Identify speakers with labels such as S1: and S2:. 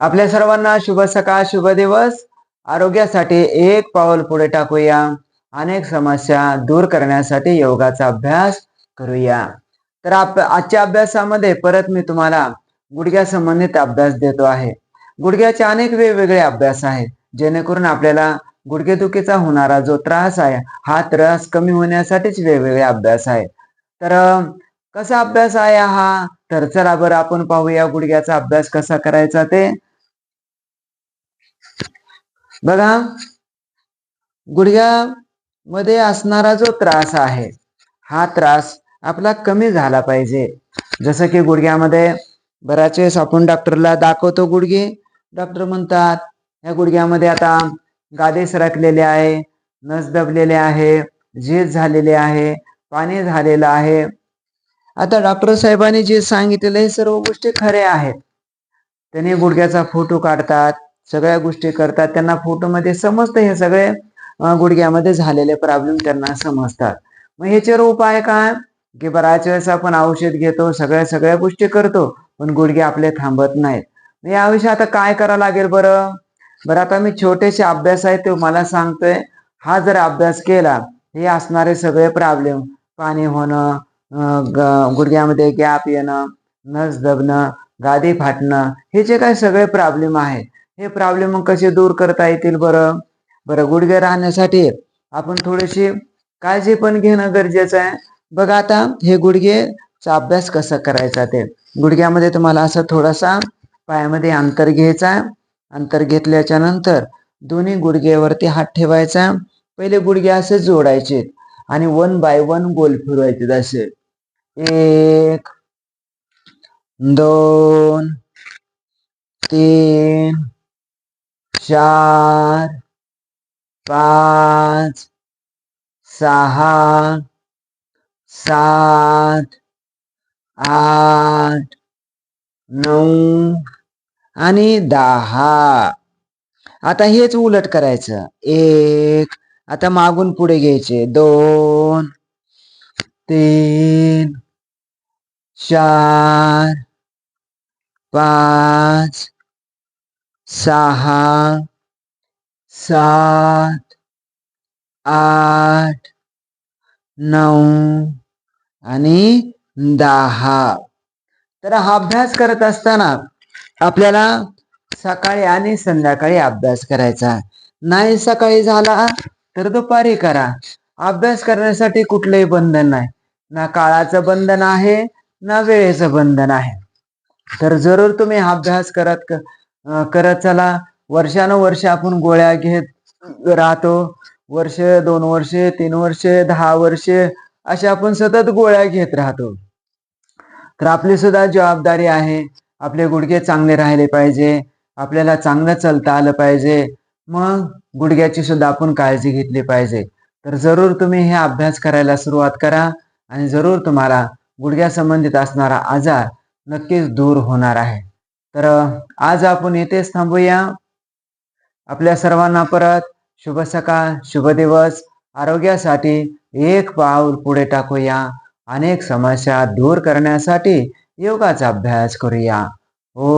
S1: आपल्या सर्वांना शुभ सकाळ शुभ दिवस. आरोग्यासाठी एक पाऊल पुढे टाकूया. अनेक समस्या दूर करण्यासाठी योगाचा अभ्यास करूया. तर आप आजच्या अभ्यासामध्ये परत मी तुम्हाला गुडघ्या संबंधित अभ्यास देतो आहे. गुडघ्याचे अनेक वेगवेगळे अभ्यास आहेत जेणेकरून आपल्याला गुडघेदुखीचा होणारा जो त्रास आहे हा त्रास कमी होण्यासाठीच वेगवेगळे अभ्यास आहे तर कसा अभ्यास आहे हा? तर चला बरं आपण पाहूया गुडघ्याचा अभ्यास कसा करायचा ते. बघा गुडघ्यामध्ये असणारा जो त्रास आहे हा त्रास आपला कमी झाला पाहिजे. जसं की गुडघ्यामध्ये बऱ्याच वेळेस आपण डॉक्टरला दाखवतो गुडघे. डॉक्टर म्हणतात या गुडघ्यामध्ये आता गादे सरकलेले आहे नस दबलेले आहे झेज झालेले आहे पाणी झालेलं आहे. आता डॉक्टर साहेबांनी जे सांगितलेलं हे सर्व गोष्टी खऱ्या आहेत. त्यांनी गुडघ्याचा फोटो काढतात सगळ्या गोष्टी करतात. त्यांना फोटोमध्ये समजतं. हे सगळे गुडघ्यामध्ये झालेले प्रॉब्लेम त्यांना समजतात. मग ह्याच्यावर उपाय काय? की बऱ्याच वेळेस आपण औषध घेतो सगळ्या सगळ्या गोष्टी करतो पण गुडघे आपले थांबत नाहीत. या याविषयी आता काय करावं लागेल बरं? बरं आता मी छोटेसे अभ्यास आहे ते मला सांगतोय. हा जर अभ्यास केला हे असणारे सगळे प्रॉब्लेम पाणी होणं ग- गुडघ्यामध्ये गॅप येणं नस दबणं गादी फाटणं हे जे काही सगळे प्रॉब्लेम आहे हे प्रॉब्लेम कसे दूर करता येतील बरं? बरं गुडघे राहण्यासाठी आपण थोडीशी काळजी पण घेणं गरजेचं आहे. बघा आता हे गुडघेचा अभ्यास कसा करायचा ते. गुडघ्यामध्ये तुम्हाला असं थोडासा पायामध्ये अंतर घ्यायचा आहे. अंतर घेतल्याच्या नंतर दोन्ही गुडघ्यावरती हात ठेवायचा पहिले गुडघे असे जोडायचे आणि वन बाय वन गोल फिरवायचे असे एक दोन तीन चार पाच सहा सात आठ नऊ आणि दहा. आता हेच उलट करायचं. एक आता मागून पुढे घ्यायचे. दोन तीन चार पाच सहा सात आठ नऊ आणि दहा. तर हा अभ्यास करत असताना आपल्याला सकाळी आणि संध्याकाळी अभ्यास करायचा. नाही सकाळी झाला तर दुपारी करा. अभ्यास करण्यासाठी कुठलंही बंधन नाही. ना काळाचं बंधन आहे ना वेळेचं बंधन आहे. तर जरूर तुम्ही अभ्यास करत कर... करत चला. वर्षानुवर्ष आपण गोळ्या घेत राहतो. वर्ष दोन वर्ष तीन वर्ष दहा वर्ष अशा आपण सतत गोळ्या घेत राहतो. तर आपली सुद्धा जबाबदारी आहे. आपले गुडघे चांगले राहिले पाहिजे. आपल्याला चांगलं चालता आलं पाहिजे. मग गुडघ्याची सुद्धा आपण काळजी घेतली पाहिजे. तर जरूर तुम्ही हे अभ्यास करायला सुरुवात करा आणि जरूर तुम्हाला गुडघ्या संबंधित असणारा आजार नक्कीच दूर होणार आहे. तर आज आपण इथेच थांबूया. आपल्या सर्वांना परत शुभ सकाळ शुभ दिवस. आरोग्यासाठी एक पाऊल पुढे टाकूया. अनेक समस्या दूर करण्यासाठी योगाचा अभ्यास करूया. ओ